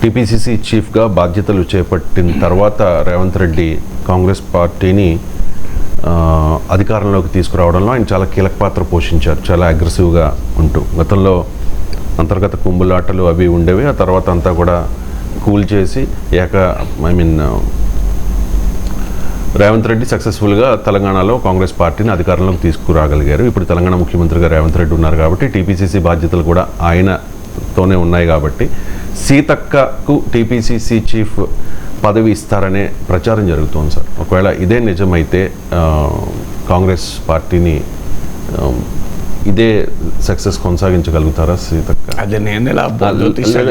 TPCC చీఫ్గా బాధ్యతలు చేపట్టిన తర్వాత రేవంత్ రెడ్డి కాంగ్రెస్ పార్టీని అధికారంలోకి తీసుకురావడంలో ఆయన చాలా కీలక పాత్ర పోషించారు చాలా అగ్రెసివ్గా ఉంటూ. గతంలో అంతర్గత కుంబులాటలు అవి ఉండేవి ఆ తర్వాత అంతా కూడా కూల్ చేసి ఏక ఐ మీన్ రేవంత్ రెడ్డి సక్సెస్ఫుల్గా తెలంగాణలో కాంగ్రెస్ పార్టీని అధికారంలోకి తీసుకురాగలిగారు. ఇప్పుడు తెలంగాణ ముఖ్యమంత్రిగా రేవంత్ రెడ్డి ఉన్నారు కాబట్టి టీపీసీసీ బాధ్యతలు కూడా ఆయనతోనే ఉన్నాయి కాబట్టి సీతక్కకు టీపీసీసీ చీఫ్ పదవి ఇస్తారనే ప్రచారం జరుగుతోంది సార్. ఒకవేళ ఇదే నిజమైతే కాంగ్రెస్ పార్టీని ఇదే సక్సెస్ కొనసాగించగలుగుతారా సీతక్క? అది నేను ఇలా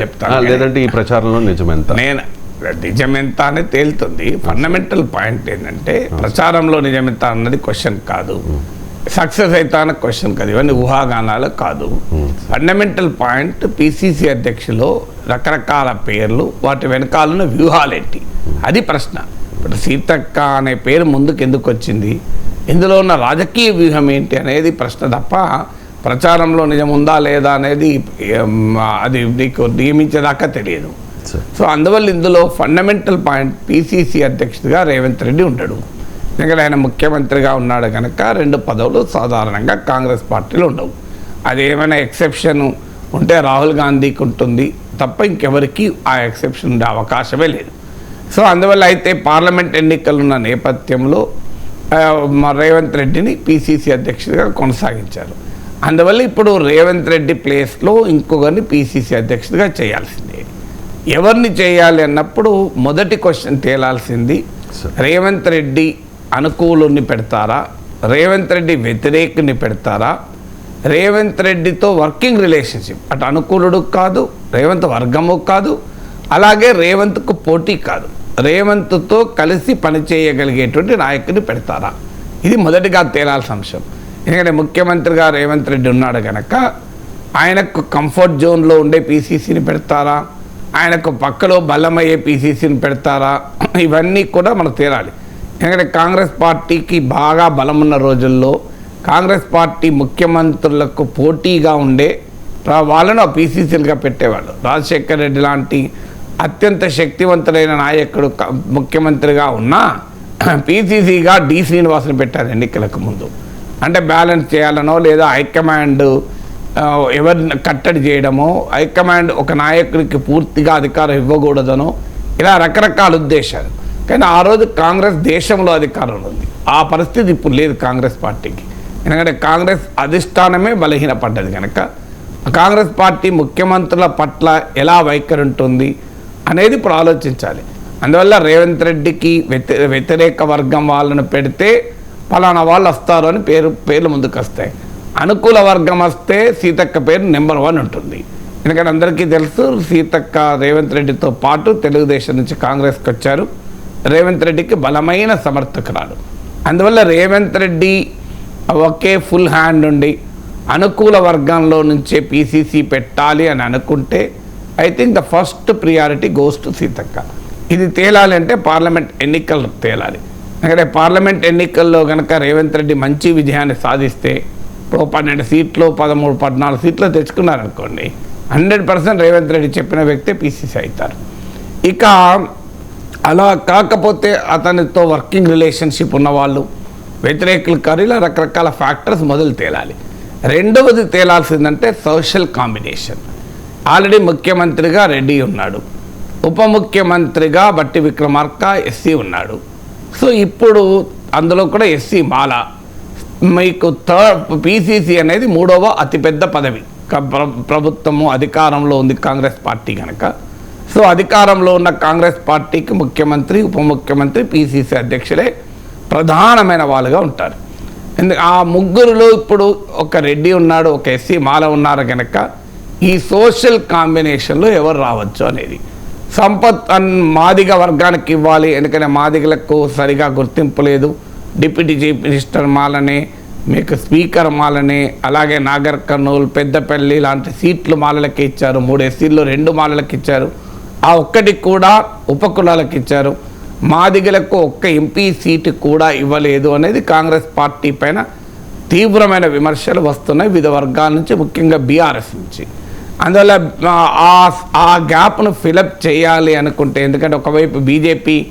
చెప్తాను లేదంటే ఈ ప్రచారంలో నిజమెంత? నేను నిజమెంత అని తేలుతుంది ఫండమెంటల్ పాయింట్ ఏంటంటే ప్రచారంలో నిజమెంత అన్నది క్వశ్చన్ కాదు. సక్సెస్ అవుతా అన్న క్వశ్చన్ కాదు. ఇవన్నీ ఊహాగానాలు కాదు. ఫండమెంటల్ పాయింట్ పిసిసి అధ్యక్షులో రకరకాల పేర్లు వాటి వెనకాలన్న వ్యూహాలేంటి? అది ప్రశ్న. ఇప్పుడు సీతక్క అనే పేరు ముందుకు ఎందుకు వచ్చింది? ఇందులో ఉన్న రాజకీయ వ్యూహం ఏంటి అనేది ప్రశ్న తప్ప ప్రచారంలో నిజం ఉందా లేదా అనేది అది నీకు నియమించేదాకా తెలియదు. సో అందువల్ల ఇందులో ఫండమెంటల్ పాయింట్ పిసిసి అధ్యక్షుడిగా రేవంత్ రెడ్డి ఉండడు. ఎందుకంటే ఆయన ముఖ్యమంత్రిగా ఉన్నాడు కనుక రెండు పదవులు సాధారణంగా కాంగ్రెస్ పార్టీలో ఉండవు. అది ఏమైనా ఎక్సెప్షన్ ఉంటే రాహుల్ గాంధీకి ఉంటుంది తప్ప ఇంకెవరికి ఆ ఎక్సెప్షన్ ఉండే అవకాశమే లేదు. సో అందువల్ల అయితే పార్లమెంట్ ఎన్నికలు ఉన్న నేపథ్యంలో రేవంత్ రెడ్డిని పిసిసి అధ్యక్షుడిగా కొనసాగించారు. అందువల్ల ఇప్పుడు రేవంత్ రెడ్డి ప్లేస్లో ఇంకొకరిని పిసిసి అధ్యక్షుడిగా చేయాల్సిందే. ఎవరిని చేయాలి అన్నప్పుడు మొదటి క్వశ్చన్ తేలాల్సింది. రేవంత్ రెడ్డి అనుకూలుని పెడతారా? రేవంత్ రెడ్డి వ్యతిరేకుని పెడతారా? రేవంత్ రెడ్డితో వర్కింగ్ రిలేషన్షిప్. అటు అనుకూలుడు కాదు రేవంత్ వర్గము కాదు అలాగే రేవంత్కు పోటీ కాదు. రేవంత్తో కలిసి పనిచేయగలిగేటువంటి నాయకుని పెడతారా? ఇది మొదటిగా తేలాల్సిన అంశం. ఎందుకంటే ముఖ్యమంత్రిగా రేవంత్ రెడ్డి ఉన్నాడు కనుక ఆయనకు కంఫర్ట్ జోన్లో ఉండే పీసీసీని పెడతారా? ఆయనకు పక్కలో బలమయ్యే పీసీసీని పెడతారా? ఇవన్నీ కూడా మనకు తేలాలి. ఎందుకంటే కాంగ్రెస్ పార్టీకి బాగా బలమున్న రోజుల్లో కాంగ్రెస్ పార్టీ ముఖ్యమంత్రులకు పోటీగా ఉండే వాళ్ళను పీసీసీలుగా పెట్టేవాళ్ళు. రాజశేఖర్ రెడ్డి లాంటి అత్యంత శక్తివంతులైన నాయకుడు ముఖ్యమంత్రిగా ఉన్నా పీసీసీగా డి శ్రీనివాసుని పెట్టారు ఎన్నికలకు ముందు. అంటే బ్యాలెన్స్ చేయాలనో లేదా హైకమాండ్ ఎవరిని కట్టడి చేయడమో హైకమాండ్ ఒక నాయకుడికి పూర్తిగా అధికారం ఇవ్వకూడదనో ఇలా రకరకాల ఉద్దేశాలు. కానీ ఆ రోజు కాంగ్రెస్ దేశంలో అధికారంలో ఉంది. ఆ పరిస్థితి ఇప్పుడు లేదు కాంగ్రెస్ పార్టీకి. ఎందుకంటే కాంగ్రెస్ అధిష్టానమే బలహీనపడ్డది కనుక కాంగ్రెస్ పార్టీ ముఖ్యమంత్రుల పట్ల ఎలా వైఖరి ఉంటుంది అనేది ఇప్పుడు ఆలోచించాలి. అందువల్ల రేవంత్ రెడ్డికి వ్యతి వ్యతిరేక వర్గం వాళ్ళను పెడితే ఫలానా వాళ్ళు వస్తారు అని పేరు పేర్లు ముందుకు వస్తాయి అనుకూల వర్గం వస్తే సీతక్క పేరు నెంబర్ వన్ ఉంటుంది. ఎందుకంటే అందరికీ తెలుసు సీతక్క రేవంత్ రెడ్డితో పాటు తెలుగుదేశం నుంచి కాంగ్రెస్కి వచ్చారు. రేవంత్ రెడ్డికి బలమైన సమర్థకురాలు. అందువల్ల Revanth Reddy okay full hand ఉండి అనుకూల వర్గంలో నుంచే పీసీసీ పెట్టాలి అని అనుకుంటే I think the first priority goes to Seethakka. ఇది తేలాలి అంటే పార్లమెంట్ ఎన్నికలు తేలాలి. ఎందుకంటే పార్లమెంట్ ఎన్నికల్లో కనుక రేవంత్ రెడ్డి మంచి విజయాన్ని సాధిస్తే ఇప్పుడు పన్నెండు సీట్లు పదమూడు పద్నాలుగు సీట్లు తెచ్చుకున్నారనుకోండి హండ్రెడ్ పర్సెంట్ రేవంత్ రెడ్డి చెప్పిన వ్యక్తే పీసీసీ అవుతారు. ఇక అలా కాకపోతే అతనితో వర్కింగ్ రిలేషన్షిప్ ఉన్నవాళ్ళు వ్యతిరేకులు కాదు రకరకాల ఫ్యాక్టర్స్ మొదలు తేలాలి. రెండవది తేలాల్సిందంటే సోషల్ కాంబినేషన్ ఆల్రెడీ ముఖ్యమంత్రిగా రెడ్డి ఉన్నాడు. ఉప ముఖ్యమంత్రిగా బట్టి విక్రమార్క ఎస్సీ ఉన్నాడు. సో ఇప్పుడు అందులో కూడా ఎస్సీ మాల. మీకు థర్డ్ పీసీసీ అనేది మూడవ అతిపెద్ద పదవి. ప్రభుత్వము అధికారంలో ఉంది కాంగ్రెస్ పార్టీ కనుక సో అధికారంలో ఉన్న కాంగ్రెస్ పార్టీకి ముఖ్యమంత్రి ఉప ముఖ్యమంత్రి పీసీసీ అధ్యక్షులే ప్రధానమైన వాళ్ళుగా ఉంటారు. ఎందుకు ఆ ముగ్గురులో ఇప్పుడు ఒక రెడ్డి ఉన్నాడు ఒక ఎస్సీ మాల ఉన్నారు కనుక ఈ సోషల్ కాంబినేషన్లో ఎవరు రావచ్చు అనేది. సంపత్ అన్ మాదిగ వర్గానికి ఇవ్వాలి ఎందుకంటే మాదిగలకు సరిగా గుర్తింపు లేదు. డిప్యూటీ చీఫ్ మినిస్టర్ మాలనే మీకు స్పీకర్ మాలనే అలాగే నాగర్ కర్నూలు పెద్దపల్లి లాంటి సీట్లు మాలలకి ఇచ్చారు. మూడు ఎస్సీల్లో రెండు మాలలకు ఇచ్చారు ఆ ఒక్కటి కూడా ఉపకులాలకు ఇచ్చారు. మాదిగలకు ఒక్క ఎంపీ సీటు కూడా ఇవ్వలేదు అనేది కాంగ్రెస్ పార్టీ పైన తీవ్రమైన విమర్శలు వస్తున్నాయి వివిధ వర్గాల నుంచి ముఖ్యంగా బీఆర్ఎస్ నుంచి. అందువల్ల ఆ- ఆ గ్యాప్ను ఫిలప్ చేయాలి అనుకుంటే ఎందుకంటే ఒకవైపు బీజేపీ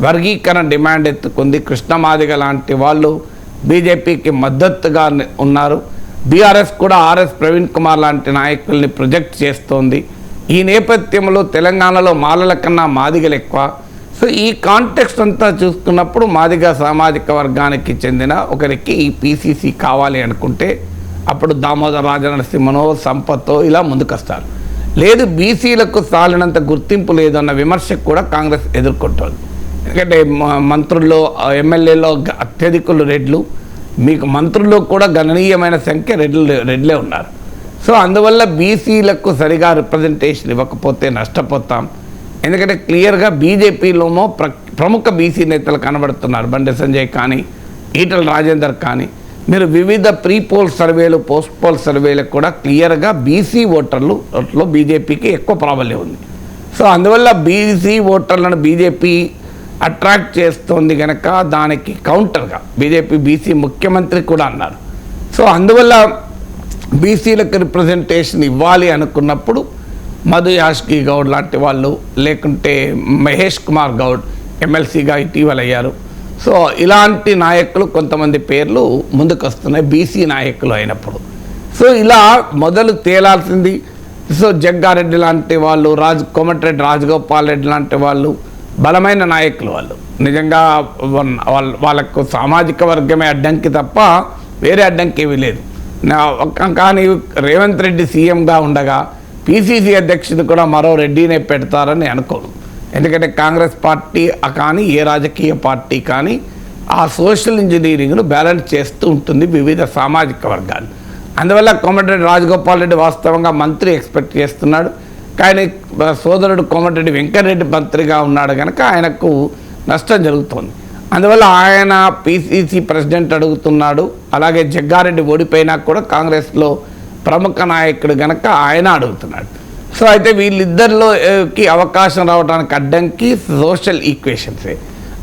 వర్గీకరణ డిమాండ్ ఎత్తుకుంది కృష్ణమాదిగ లాంటి వాళ్ళు బీజేపీకి మద్దతుగా ఉన్నారు. బీఆర్ఎస్ కూడా ఆర్ఎస్ ప్రవీణ్ కుమార్ లాంటి నాయకుల్ని ప్రొజెక్ట్ చేస్తోంది. ఈ నేపథ్యంలో తెలంగాణలో మాలల కన్నా మాదిగలు ఎక్కువ. సో ఈ కాంటెక్స్ట్ అంతా చూసుకున్నప్పుడు మాదిగ సామాజిక వర్గానికి చెందిన ఒకరికి ఈ పీసీసీ కావాలి అనుకుంటే అప్పుడు దామోదర రాజనరసింహనో సంపత్తో ఇలా ముందుకొస్తారు. లేదు బీసీలకు సాలినంత గుర్తింపు లేదన్న విమర్శకు కూడా కాంగ్రెస్ ఎదుర్కొంటుంది. ఎందుకంటే మంత్రుల్లో ఎమ్మెల్యేలో అత్యధికులు రెడ్లు. మీకు మంత్రుల్లో కూడా గణనీయమైన సంఖ్య రెడ్లు రెడ్లే ఉన్నారు. సో అందువల్ల బీసీలకు సరిగా రిప్రజెంటేషన్ ఇవ్వకపోతే నష్టపోతాం. ఎందుకంటే క్లియర్గా బీజేపీలోమో ప్ర ప్రముఖ బీసీ నేతలు కనబడుతున్నారు. బండి సంజయ్ కానీ ఈటల రాజేందర్ కానీ. మీరు వివిధ ప్రీ పోల్ సర్వేలు పోస్ట్ పోల్ సర్వేలకు కూడా క్లియర్గా బీసీ ఓటర్లు లో బీజేపీకి ఎక్కువ ప్రాబల్యం ఉంది. సో అందువల్ల బీసీ ఓటర్లను బీజేపీ అట్రాక్ట్ చేస్తోంది కనుక దానికి కౌంటర్గా బీజేపీ బీసీ ముఖ్యమంత్రి కూడా అన్నారు. సో అందువల్ల బీసీలకు రిప్రజెంటేషన్ ఇవ్వాలి అనుకున్నప్పుడు మధు యాష్కి గౌడ్ లాంటి వాళ్ళు లేకుంటే మహేష్ కుమార్ గౌడ్ ఎమ్మెల్సీగా ఇటీవల అయ్యారు సో ఇలాంటి నాయకులు కొంతమంది పేర్లు ముందుకు వస్తున్నాయి బీసీ నాయకులు అయినప్పుడు. సో ఇలా మొదలు తేలాల్సింది. సో జగ్గారెడ్డి లాంటి వాళ్ళు రాజ్ కోమటిరెడ్డి రాజగోపాల్ రెడ్డి లాంటి వాళ్ళు బలమైన నాయకులు వాళ్ళు. నిజంగా వాళ్ళ వాళ్ళకు సామాజిక వర్గమే అడ్డంకి తప్ప వేరే అడ్డంకి ఏమీ లేదు. కానీ రేవంత్ రెడ్డి సీఎంగా ఉండగా పీసీసీ అధ్యక్షుడు కూడా మరో రెడ్డినే పెడతారని అనుకోను. ఎందుకంటే కాంగ్రెస్ పార్టీ కానీ ఏ రాజకీయ పార్టీ కానీ ఆ సోషల్ ఇంజనీరింగ్ను బ్యాలెన్స్ చేస్తూ ఉంటుంది వివిధ సామాజిక వర్గాలు. అందువల్ల కోమటిరెడ్డి రాజగోపాల్ రెడ్డి వాస్తవంగా మంత్రి ఎక్స్పెక్ట్ చేస్తున్నాడు. కానీ సోదరుడు కోమటిరెడ్డి వెంకటరెడ్డి మంత్రిగా ఉన్నాడు కనుక ఆయనకు నష్టం జరుగుతోంది. అందువల్ల ఆయన పిసిసి ప్రెసిడెంట్ అడుగుతున్నాడు. అలాగే జగ్గారెడ్డి ఓడిపోయినా కూడా కాంగ్రెస్లో ప్రముఖ నాయకుడు గనక ఆయన అడుగుతున్నాడు. సో అయితే వీళ్ళిద్దరిలోకి అవకాశం రావడానికి అడ్డంకి సోషల్ ఈక్వేషన్సే.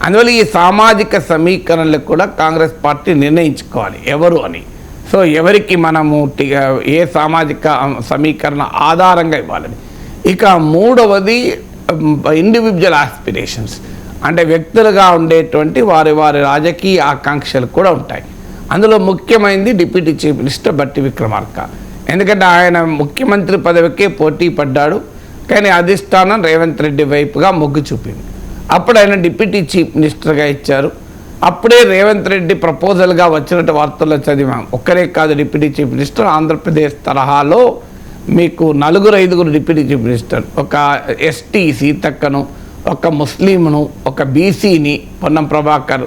అందువల్ల ఈ సామాజిక సమీకరణలు కూడా కాంగ్రెస్ పార్టీ నిర్ణయించుకోవాలి ఎవరు అని. సో ఎవరికి మనము ఏ సామాజిక సమీకరణ ఆధారంగా ఇవ్వాలని. ఇక మూడవది ఇండివిజువల్ ఆస్పిరేషన్స్ అంటే వ్యక్తులుగా ఉండేటువంటి వారి వారి రాజకీయ ఆకాంక్షలు కూడా ఉంటాయి. అందులో ముఖ్యమైనది డిప్యూటీ చీఫ్ మినిస్టర్ బట్టి విక్రమార్క. ఎందుకంటే ఆయన ముఖ్యమంత్రి పదవికే పోటీ పడ్డాడు. కానీ అధిష్టానం రేవంత్ రెడ్డి వైపుగా మొగ్గు చూపింది. అప్పుడు ఆయన డిప్యూటీ చీఫ్ మినిస్టర్గా ఇచ్చారు. అప్పుడే రేవంత్ రెడ్డి ప్రపోజల్గా వచ్చినట్టు వార్తల్లో చదివాం. ఒక్కరే కాదు డిప్యూటీ చీఫ్ మినిస్టర్. ఆంధ్రప్రదేశ్ తరహాలో మీకు నలుగురు ఐదుగురు డిప్యూటీ చీఫ్ మినిస్టర్. ఒక ఎస్టీ సీతక్కను ఒక ముస్లింను ఒక బీసీని పొన్నం ప్రభాకర్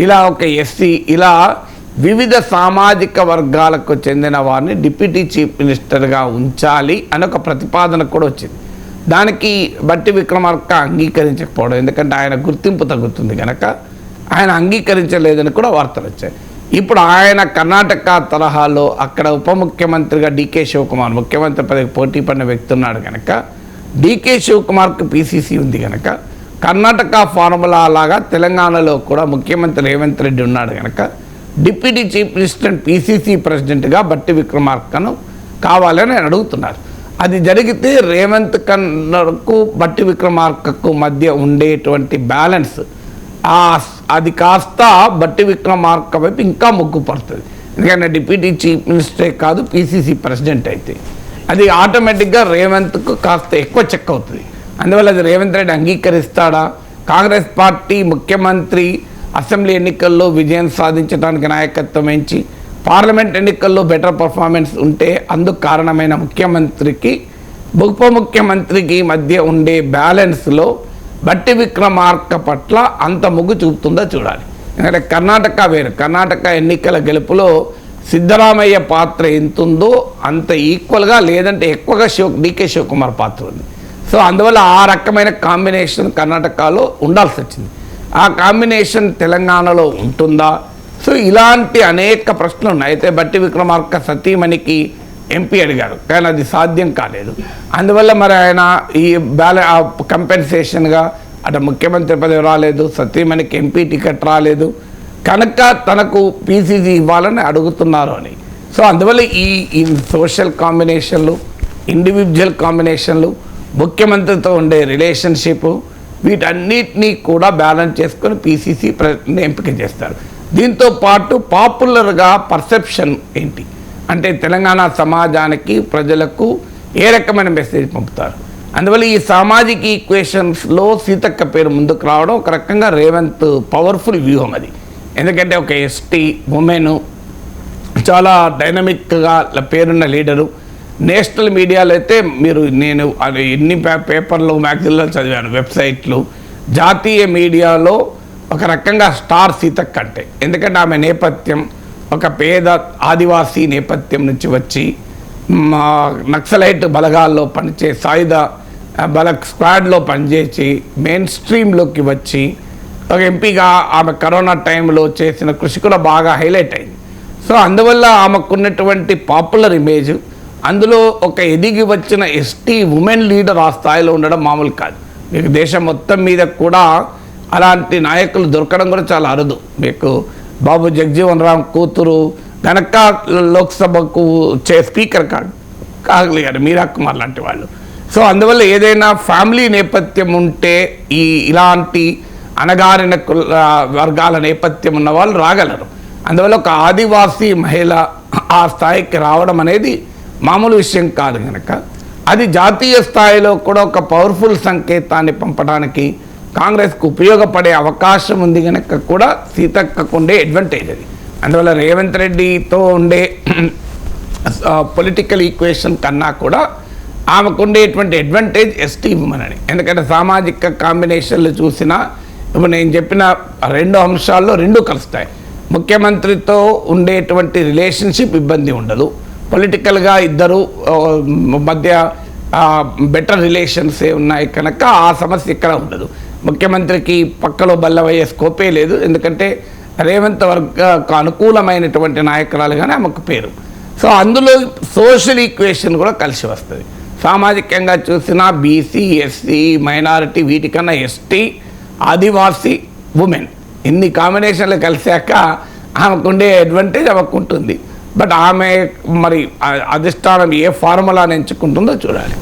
ఇలా ఒక ఎస్సీ ఇలా వివిధ సామాజిక వర్గాలకు చెందిన వారిని డిప్యూటీ చీఫ్ మినిస్టర్గా ఉంచాలి అని ఒక ప్రతిపాదన కూడా వచ్చింది. దానికి బట్టి విక్రమార్క అంగీకరించకపోవడం ఎందుకంటే ఆయన గుర్తింపు తగ్గుతుంది కనుక ఆయన అంగీకరించలేదని కూడా వార్తలు వచ్చాయి. ఇప్పుడు ఆయన కర్ణాటక తరహాలో అక్కడ ఉప ముఖ్యమంత్రిగా డీకే శివకుమార్ ముఖ్యమంత్రి పదవికి పోటీ పడిన వ్యక్తి ఉన్నాడు కనుక డీకే శివకుమార్కి పీసీసీ ఉంది కనుక కర్ణాటక ఫార్ములా లాగా తెలంగాణలో కూడా ముఖ్యమంత్రి రేవంత్ రెడ్డి ఉన్నాడు కనుక డిప్యూటీ చీఫ్ మినిస్టర్ పీసీసీ ప్రెసిడెంట్గా బట్టి విక్రమార్కను కావాలని ఆయన అడుగుతున్నారు. అది జరిగితే రేవంత్ కన్నకు బట్టి విక్రమార్కకు మధ్య ఉండేటువంటి బ్యాలెన్స్ అది కాస్త బట్టి విక్రమార్క వైపు ఇంకా మొగ్గు పడుతుంది. ఎందుకంటే డిప్యూటీ చీఫ్ మినిస్టరే కాదు పీసీసీ ప్రెసిడెంట్ అయితే. అది ఆటోమేటిక్గా రేవంత్కు కాస్త ఎక్కువ చెక్ అవుతుంది. అందువల్ల అది రేవంత్ రెడ్డి అంగీకరిస్తాడా? కాంగ్రెస్ పార్టీ ముఖ్యమంత్రి అసెంబ్లీ ఎన్నికల్లో విజయం సాధించడానికి నాయకత్వం వహించి పార్లమెంట్ ఎన్నికల్లో బెటర్ పర్ఫార్మెన్స్ ఉంటే అందుకు కారణమైన ముఖ్యమంత్రికి ఉప ముఖ్యమంత్రికి మధ్య ఉండే బ్యాలెన్స్లో బట్టి విక్రమార్క పట్ల అంత మొగ్గు చూపుతుందో చూడాలి. ఎందుకంటే కర్ణాటక వేరు. కర్ణాటక ఎన్నికల గెలుపులో సిద్ధరామయ్య పాత్ర ఎంత ఉందో అంత ఈక్వల్గా లేదంటే ఎక్కువగా శివ డికే శివకుమార్ పాత్ర ఉంది. సో అందువల్ల ఆ రకమైన కాంబినేషన్ కర్ణాటకలో ఉండాల్సి వచ్చింది. ఆ కాంబినేషన్ తెలంగాణలో ఉంటుందా? సో ఇలాంటి అనేక ప్రశ్నలు ఉన్నాయి. అయితే బట్టి విక్రమార్క సతీమణికి ఎంపీ అడిగారు. కానీ అది సాధ్యం కాలేదు. అందువల్ల మరి ఆయన ఈ బ్యాలెన్ కంపెన్సేషన్గా అటు ముఖ్యమంత్రి పదవి రాలేదు సతీమణికి ఎంపీ టికెట్ రాలేదు. కనుక తనకు పీసీసీ ఇవ్వాలని అడుగుతున్నారు అని. సో అందువల్ల ఈ ఈ సోషల్ కాంబినేషన్లు ఇండివిజువల్ కాంబినేషన్లు ముఖ్యమంత్రితో ఉండే రిలేషన్షిప్ వీటన్నిటినీ కూడా బ్యాలెన్స్ చేసుకొని పీసీసీ ఎంపిక చేస్తారు. దీంతో పాటు పాపులర్గా పర్సెప్షన్ ఏంటి? అంటే తెలంగాణ సమాజానికి ప్రజలకు ఏ రకమైన మెసేజ్ పంపుతారు? అందువల్ల ఈ సామాజిక ఈక్వేషన్స్లో సీతక్క పేరు ముందుకు రావడం ఒక రకంగా రేవంత్ పవర్ఫుల్ వ్యూహం అది. ఎందుకంటే ఒక ఎస్టీ ఉమెను చాలా డైనమిక్గా పేరున్న లీడరు. నేషనల్ మీడియాలో అయితే మీరు నేను అది ఎన్ని పేపర్లు మ్యాగజైన్లో చదివాను వెబ్సైట్లు. జాతీయ మీడియాలో ఒక రకంగా స్టార్ సీతక్ అంటే. ఎందుకంటే ఆమె నేపథ్యం ఒక పేద ఆదివాసీ నేపథ్యం నుంచి వచ్చి మా నక్సలైట్ బలగాల్లో పనిచే సాయుధ బల స్క్వాడ్లో పనిచేసి మెయిన్ స్ట్రీమ్లోకి వచ్చి ఒక ఎంపీగా ఆమె కరోనా టైంలో చేసిన కృషి కూడా బాగా హైలైట్ అయింది. సో అందువల్ల ఆమెకున్నటువంటి పాపులర్ ఇమేజ్ అందులో ఒక ఎదిగి వచ్చిన ఎస్టీ ఉమెన్ లీడర్ ఆ స్థాయిలో ఉండడం మామూలు కాదు. మీకు దేశం మొత్తం మీద కూడా అలాంటి నాయకులు దొరకడం కూడా చాలా అరుదు. మీకు బాబు జగజీవన్ రామ్ కూతురు గనక లోక్సభకు చే స్పీకర్ కాదు కాగలిగారు మీరా కుమార్ లాంటి వాళ్ళు. సో అందువల్ల ఏదైనా ఫ్యామిలీ నేపథ్యం ఉంటే ఈ ఇలాంటి అణగారిన కుల వర్గాల నేపథ్యం ఉన్న వాళ్ళు రాగలరు. అందువల్ల ఒక ఆదివాసీ మహిళ ఆ స్థాయికి రావడం అనేది మామూలు విషయం కాదు కనుక అది జాతీయ స్థాయిలో కూడా ఒక పవర్ఫుల్ సంకేతాన్ని పంపడానికి కాంగ్రెస్కు ఉపయోగపడే అవకాశం ఉంది కనుక కూడా సీతక్కకు ఉండే అడ్వాంటేజ్ అది. అందువల్ల రేవంత్ రెడ్డితో ఉండే పొలిటికల్ ఈక్వేషన్ కన్నా కూడా ఆమెకు ఉండేటువంటి అడ్వాంటేజ్ ఎస్టీ ఉమెన్ అని ఎందుకంటే సామాజిక కాంబినేషన్లు చూసినా ఇప్పుడు నేను చెప్పిన రెండు అంశాల్లో రెండు కలుస్తాయి. ముఖ్యమంత్రితో ఉండేటువంటి రిలేషన్షిప్ ఇబ్బంది ఉండదు. పొలిటికల్గా ఇద్దరు మధ్య బెటర్ రిలేషన్స్ ఉన్నాయి కనుక ఆ సమస్య ఇక్కడ ఉండదు. ముఖ్యమంత్రికి పక్కలో బల్లవయ్యే స్కోపే లేదు. ఎందుకంటే రేవంత్ వర్గ అనుకూలమైనటువంటి నాయకురాలుగానే ఆమెకు పేరు. సో అందులో సోషల్ ఈక్వేషన్ కూడా కలిసి వస్తుంది. సామాజికంగా చూసినా బీసీ ఎస్సీ మైనారిటీ వీటికన్నా ఎస్టీ ఆదివాసీ ఉమెన్ ఇన్ని కాంబినేషన్లు కలిశాక ఆమెకుండే అడ్వాంటేజ్ ఆమెకుంటుంది బట్ ఆమె మరి అధిష్టానం ఏ ఫార్ములాని ఎంచుకుంటుందో చూడాలి.